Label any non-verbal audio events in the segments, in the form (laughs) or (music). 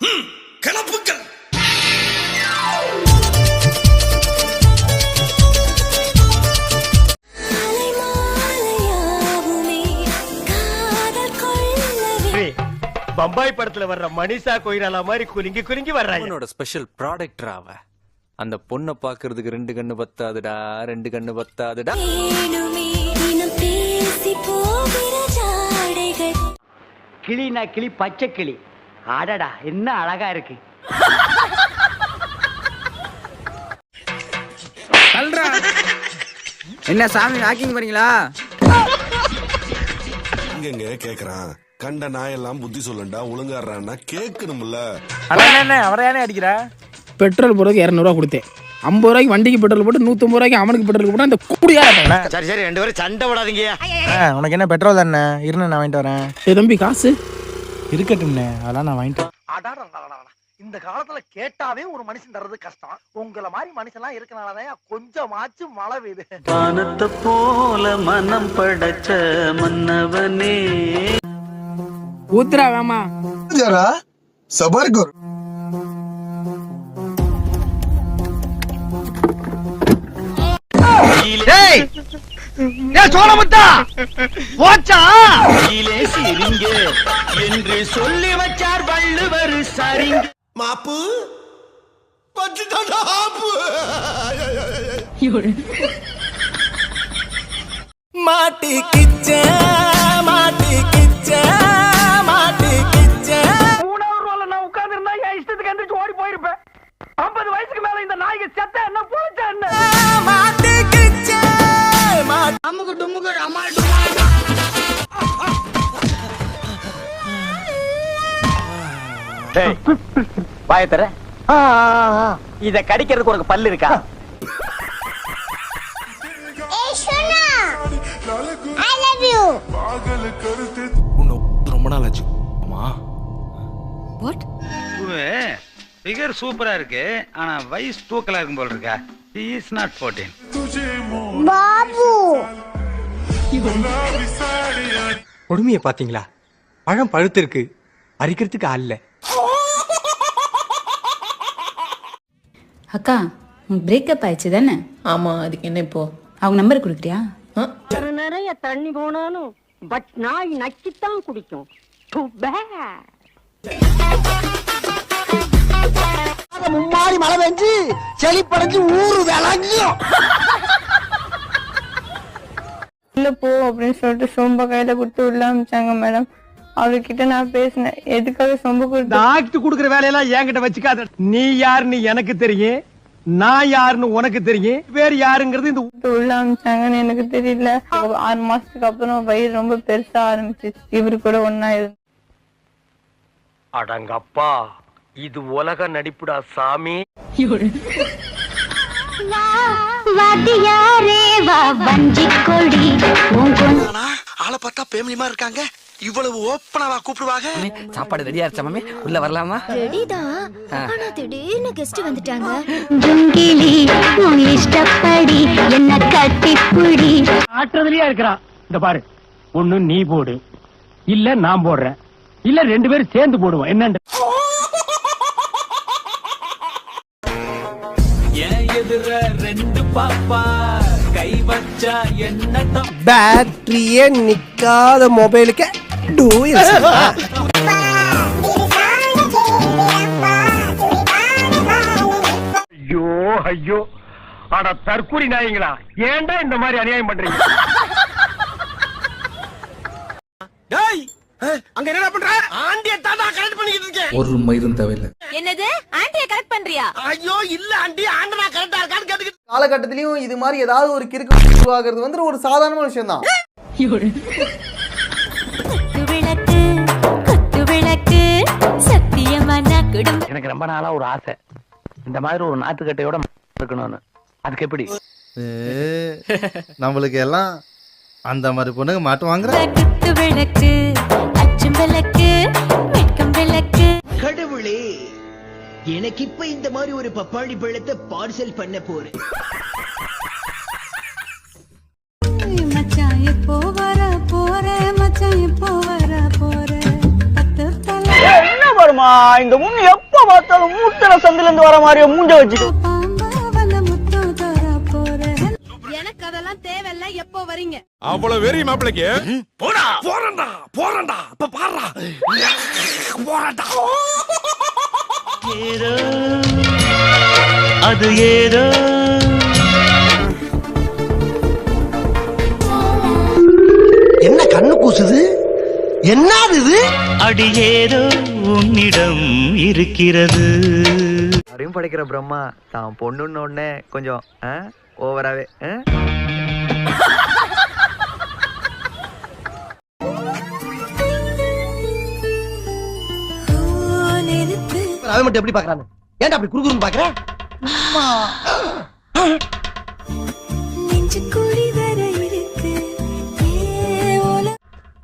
ம், கிளப்புக்கள் பம்பாய் படத்துல வர்ற மணிஷா கொய்ராலா மாதிரி குலுங்கி குலுங்கி வர்றாங்க. அவனோட ஸ்பெஷல் ப்ராடக்ட் அவ அந்த பொண்ணை பாக்குறதுக்கு ரெண்டு கண்ணு பத்தாதுடா ரெண்டு கண்ணு பத்தாதுடா. கிளினா கிளி பச்சை கிளி. அடடா என்ன அழகா இருக்கு. என்ன சாமி வாக்கிங் போறீங்களா? இங்கங்க கேக்குறான். கண்ட நாயெல்லாம் புத்தி சொல்லண்டா ஒழுங்காடுறான்னா கேட்கணும்ல அவரையானே அடிக்கிறா? பெட்ரோல் போடுறதுக்கு இரநூறுவா கொடுத்தேன். ஐம்பது ரூபாய்க்கு வண்டிக்கு பெட்ரோல் போட்டு நூற்றம்பது ரூபாய்க்கு அவனுக்கு பெட்ரோல் போட்டு அந்த கூடியா சரி சரி ரெண்டு பேரும் சண்டை விடாதீங்க உனக்கு என்ன பெட்ரோல் தானே? இருன்னு நான் வாங்கிட்டு வரேன். தம்பி காசு. இருக்கட்டும்ண்ணே. அதெல்லாம் நான் வாங்கிட்டு இந்த காலத்துல கேட்டாவே ஒரு மனுஷன் தர்றது கஷ்டம் உங்களை மாதிரி மனுஷன்லாம் இருக்கனாலதான் கொஞ்சமாச்சும் மழை பெய்யுது வானத்தை போல மனம் படைச்ச மன்னவனே ஊத்துறா வேமா கர் ஏய் ஏய் சோழமுத்தா! போச்சா? கீழே சிரிங்க என்று சொல்லி வச்சார் வள்ளுவர் சரிங்க. மாப்பு? மாட்டி கிச்ச மாட்டி கிச்ச மாட்டி கிச்ச மூணாவது ரோல நான் உட்கார்ந்து இருந்தா என் இஷ்டத்துக்கு எந்திரிச்சு ஓடி போயிருப்பேன். ஐம்பது வயசுக்கு மேல இந்த நாய்க்கு செத்த என்ன போச்சா என்ன? வாயத்தர இத கடிக்கிறதுக்கு உனக்கு பல்லு இருக்கா? ரொம்ப நாள் ஆச்சு ஃபிகர் சூப்பரா இருக்கு. ஆனா வயசு தூக்கலா இருக்கும் போல இருக்கா? இஸ் நாட் ஃபோர்டீன் கொடுமையை பாத்தீங்களா பழம் பழுத்திருக்கு. பறிக்கிறதுக்கு ஆள் இல்ல அக்கா பிரேக்கப் ஆயிடுச்சு தானே? ஆமா அதுக்கு என்ன இப்போ? அவங்க நம்பர் கொடுக்குறியா? நிறைய தண்ணி போனாலும் பட் நாய் நக்கித்தான் குடிக்கும். மும்மாரி மழை பெஞ்சு செளி படைஞ்சு ஊரு விளங்கும். உள்ள போ அப்படின்னு சொல்லிட்டு சொம்ப கையில கொடுத்து உள்ள அமிச்சாங்க மேடம். அவர்கிட்ட நான் பேசினேன். எதுக்காக சொம்ப கொடுத்து ஆக்ட் குடுக்குற வேலையெல்லாம் என்கிட்ட வச்சுக்காத. நீ யாருன்னு எனக்கு தெரியும். நான் யாருன்னு உனக்கு தெரியும். வேற யாருங்கிறது இந்த உள்ள அமிச்சாங்கன்னு எனக்கு தெரியல. ஆறு மாசத்துக்கு அப்புறம் வயிறு ரொம்ப பெருசா ஆரம்பிச்சு இவரு கூட ஒன்னா இருந்து அடங்கப்பா. இது உலக நடிப்புடா சாமி. ஆளை பார்த்தா பேமிலிமா இருக்காங்க. இவ்வளவு ஓப்பனாவா கூப்பிடுவாங்க? சாப்பாடு ரெடியா இருச்சா மாமி? உள்ள வரலாமா? ரெடிதான் ஆனா திடீர்னு கெஸ்ட் வந்துட்டாங்க. இஷ்டப்படி என்ன கட்டிப்புடி. ஆட்டுறதுலயா இருக்கிறான் இந்த பாரு. ஒண்ணு நீ போடு. இல்ல நான் போடுறேன். இல்ல ரெண்டு பேரும் சேர்ந்து போடுவோம். என்னன்னு என் எதிர ரெண்டு பாப்பா. பேட்டரியே நிக்காத மொபைலுக்கு டூ ஐயோ ஐயோ. அட தற்கூரி நாயங்களா ஏன்டா இந்த மாதிரி அநியாயம் பண்றீங்க? அங்க என்ன பண்ற? ஆண்டிய தாத்தா கரெக்ட் பண்ணிக்கிட்டு இருக்கேன். ஒரு மயிரும் தேவையில்லை. என்னது? ஆண்டிய கரெக்ட் பண்றியா? ஐயோ இல்ல ஆண்டி ஆண்டனா காலகட்டத்திலயும் இது மாதிரி ஏதாவது ஒரு கிறுக்கு (laughs) உருவாகிறது வந்து ஒரு சாதாரண விஷயம் தான் எனக்கு ரொம்ப நாளா ஒரு ஆசை. இந்த மாதிரி ஒரு நாத்துக்கட்டையோட (laughs) இருக்கணும்னு. அதுக்கு எப்படி? நம்மளுக்கு எல்லாம் அந்த மாதிரி பொண்ணுங்க மாட்டு எனக்கு இப்ப இந்த மாதிரி ஒரு பப்பாளி பழத்தை பார்சல் பண்ண போறேன். மச்சான் எப்போ வர போற? மச்சான் எப்போ வர போற? பத்து தலை. என்ன வருமா? இந்த முன் எப்ப பார்த்தாலும் மூத்தன சந்தில இருந்து வர மாதிரியே மூஞ்ச வச்சுட்டு எனக்கு அதெல்லாம் தேவையில்ல. எப்போ வரீங்க? அவ்வளவு வெறி மாப்பிளைக்கு. போடா. போறண்டா போறண்டா இப்ப பாடுறா. போறண்டா அது ஏதோ. என்ன கண்ணு கூசுது? என்னது இது? அடி ஏதோ உன்னிடம் இருக்கிறது. யாரையும் படைக்கிற பிரம்மா தான் பொண்ணுன்னு உடனே கொஞ்சம் ஓவராவே அவன் மட்டும் எப்படி பாக்குறானு ஏன்டா அப்படி குறுகுறுன்னு பாக்குற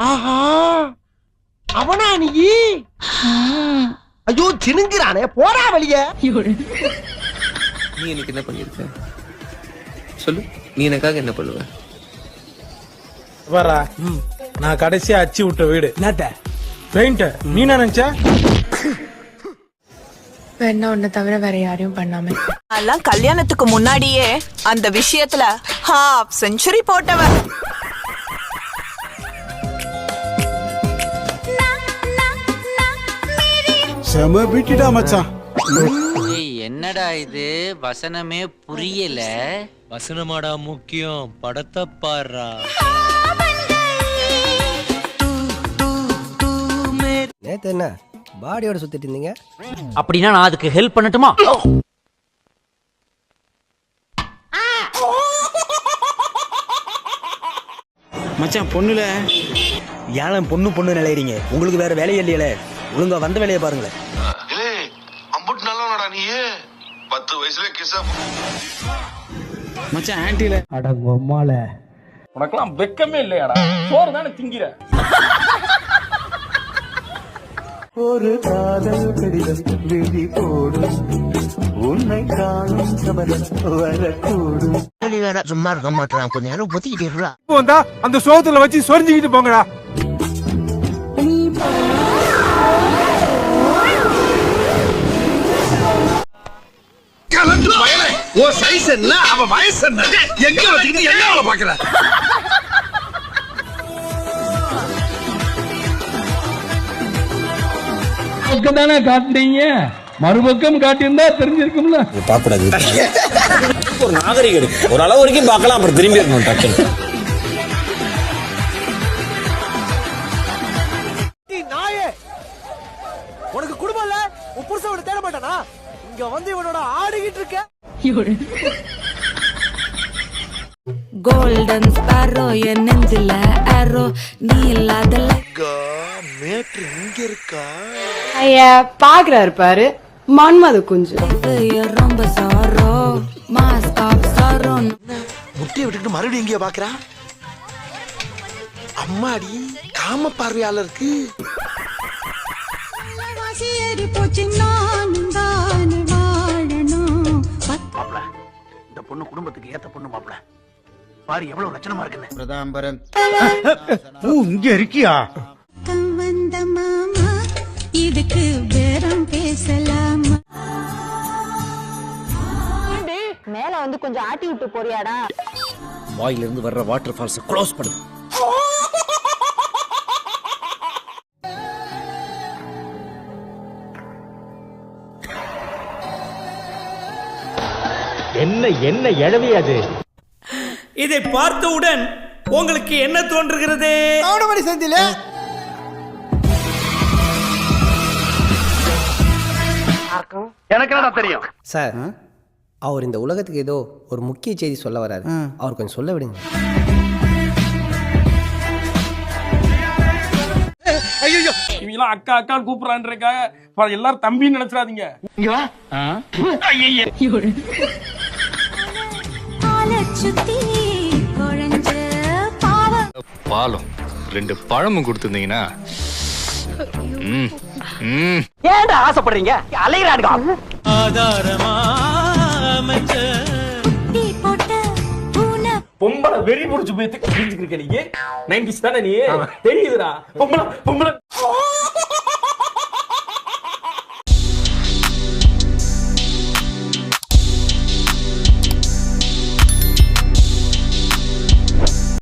ஆஹா. அவனா நீ? ஐயோ சினுங்கிறானே. போடா வெளிய நீ எனக்கு என்ன பண்ணிருக்க? சொல்லு நீ எனக்காக என்ன பண்ணுவ? வரா நான் கடைசியா அச்சு விட்ட வீடு. பெயிண்ட் நீ நினைச்ச? என்ன ஒண்ணு தவிர வேற யாரையும் பண்ணாம எல்லாம் கல்யாணத்துக்கு முன்னாடியே அந்த விஷயத்துல ஹாஃப் செஞ்சுரி போட்டவன். செம பிட்டிடா மச்சான். என்னடா இது? வசனமே புரியல. வசனமாடா முக்கியம். படத்தை பாடுறா. நேத்து என்ன? பாடியோட சுத்திட்டு இருந்தீங்க. அப்படின்னா நான் அதுக்கு ஹெல்ப் பண்ணட்டுமா? மச்சான் பொண்ணுல? ஏன் பொண்ணு பொண்ணு நிலையறீங்க. உங்களுக்கு வேற வேலையே இல்லையில. ஒழுங்கா வந்த வேலையை பாருங்களேன். அம்புட்டு நல்லவனடா நீ. பத்து வயசுல கிசா மச்சான் ஆன்டில அட உனக்கெல்லாம் வெக்கமே இல்லையாடா? சோறு தானே திங்கிற? ஒரு காதல் கடிதம் வெளி போடும். உன்னை காணும் சபதம் வரக்கூடும். சும்மா இருக்க மாட்டான் கொஞ்ச நேரம் பொத்திக்கிட்டு வந்தா அந்த சோத்துல வச்சு சொரிஞ்சுக்கிட்டு போங்கடா. கலந்து பயலே. ஓ சைஸ் என்ன? அவ வயசு என்ன? எங்க வச்சுக்கிட்டு என்ன அவளை பாக்குற பக்கம் தானே காட்டுனீங்க? மறுபக்கம் காட்டியிருந்தா தெரிஞ்சிருக்கும்ல. (laughs) ஒரு நாகரிகம் இருக்கு. ஒரு அளவு வரைக்கும் பார்க்கலாம் அப்புறம் திரும்பி இருக்கணும் டக்குன்னு. நாயே! உனக்கு குடும்பம் இல்ல? உன் புருஷன் தேட மாட்டானா? இங்க வந்து இவனோட ஆடிக்கிட்டு இருக்க. கோல்டன் ஸ்பாரோ என் நெஞ்சில அரோ நீ இல்லாத இங்க இருக்கா ஐயா பாக்குறாரு பாரு. மன்மது குஞ்சு. ரொம்ப சாரோ மாஸ்க் ஆஃப் சாரோ முட்டையை விட்டுக்கிட்டு மறுபடியும் எங்கேயோ பாக்குறா? அம்மாடி காம பார்வையாளருக்கு. இந்த பொண்ணு குடும்பத்துக்கு ஏத்த பொண்ணு மாப்பிள. பாரு எவ்வளவு லட்சணமா இருக்குன்னு. இங்க இருக்கியா? வந்த மாமா இதுக்கு பேரம் பேசலாமா? மேல வந்து கொஞ்சம் ஆட்டி விட்டு போறியாடா. வாயில இருந்து வர்ற வாட்டர் ஃபால்ஸ் க்ளோஸ் பண்ணு. என்ன என்ன எழவி அது? இதை பார்த்தவுடன் உங்களுக்கு என்ன தோன்றுகிறது? கவுண்டமணி செந்தில. எனக்கு என்ன தெரியும்? சார் அவர் இந்த உலகத்துக்கு ஏதோ ஒரு முக்கிய செய்தி சொல்ல வராரு. அவர் கொஞ்சம் சொல்ல விடுங்க. இவங்களாம் அக்கா அக்கா கூப்பிடறான்றக்காக எல்லாரும் தம்பின்னு நினைச்சிடாதீங்க. பாலம் ரெண்டு பழமும் கொடுத்துருந்தீங்கன்னா ஏன்டா ஆசைப்படுறீங்க? போட்ட பூனை. பொம்பளை வெறி முடிச்சு போய் பிரிஞ்சுக்கிருக்க நீங்க நைன்டிஸ் தானே நீ? தெரியுதுடா. பொம்பளை பொம்பளை.